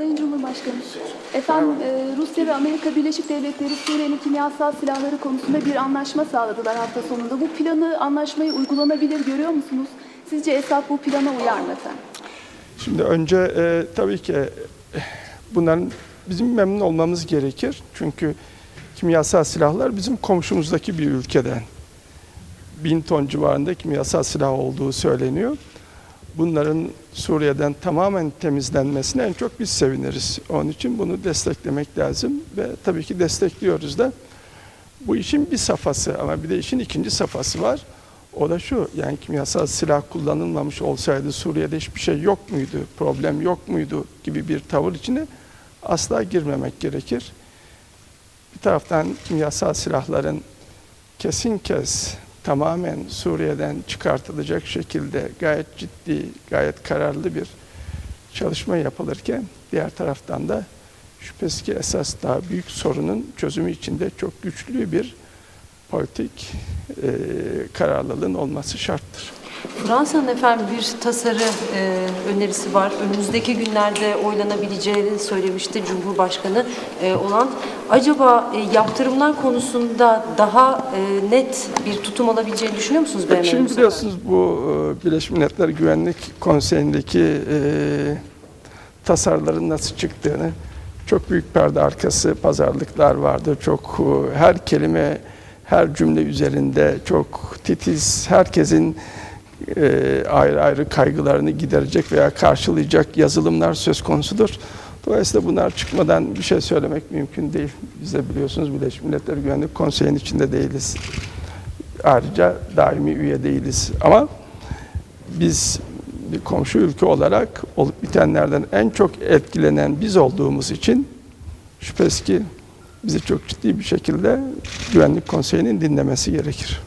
Sayın Cumhurbaşkanı, efendim e, Rusya ve Amerika Birleşik Devletleri Suriye'nin kimyasal silahları konusunda bir anlaşma sağladılar hafta sonunda. Bu planı, anlaşmayı uygulanabilir görüyor musunuz? Sizce Esad bu plana uyar mı efendim? Şimdi önce e, tabii ki e, bunların bizim memnun olmamız gerekir. Çünkü kimyasal silahlar bizim komşumuzdaki bir ülkeden bin ton civarında kimyasal silah olduğu söyleniyor. Bunların Suriye'den tamamen temizlenmesine en çok biz seviniriz. Onun için bunu desteklemek lazım ve tabii ki destekliyoruz da. Bu işin bir safhası ama bir de işin ikinci safhası var. O da şu, yani kimyasal silah kullanılmamış olsaydı Suriye'de hiçbir şey yok muydu, problem yok muydu gibi bir tavır içine asla girmemek gerekir. Bir taraftan kimyasal silahların kesin kes tamamen Suriye'den çıkartılacak şekilde gayet ciddi, gayet kararlı bir çalışma yapılırken diğer taraftan da şüphesiz ki esas daha büyük sorunun çözümü içinde çok güçlü bir politik e, kararlılığın olması şarttır. Fransa'nın efendim bir tasarı e, önerisi var. Önümüzdeki günlerde oylanabileceğini söylemişti Cumhurbaşkanı e, olan. Acaba e, yaptırımlar konusunda daha e, net bir tutum alabileceğini düşünüyor musunuz BM? Şimdi biliyorsunuz bu e, Birleşmiş Milletler Güvenlik Konseyi'ndeki e, tasarıların nasıl çıktığını çok büyük perde arkası pazarlıklar vardı. Çok e, her kelime, her cümle üzerinde çok titiz, herkesin e, ayrı ayrı kaygılarını giderecek veya karşılayacak yazılımlar söz konusudur. Dolayısıyla bunlar çıkmadan bir şey söylemek mümkün değil. Biz de biliyorsunuz Birleşmiş Milletler Güvenlik Konseyi'nin içinde değiliz. Ayrıca daimi üye değiliz. Ama biz bir komşu ülke olarak olup bitenlerden en çok etkilenen biz olduğumuz için şüphesiz ki bizi çok ciddi bir şekilde Güvenlik Konseyi'nin dinlemesi gerekir.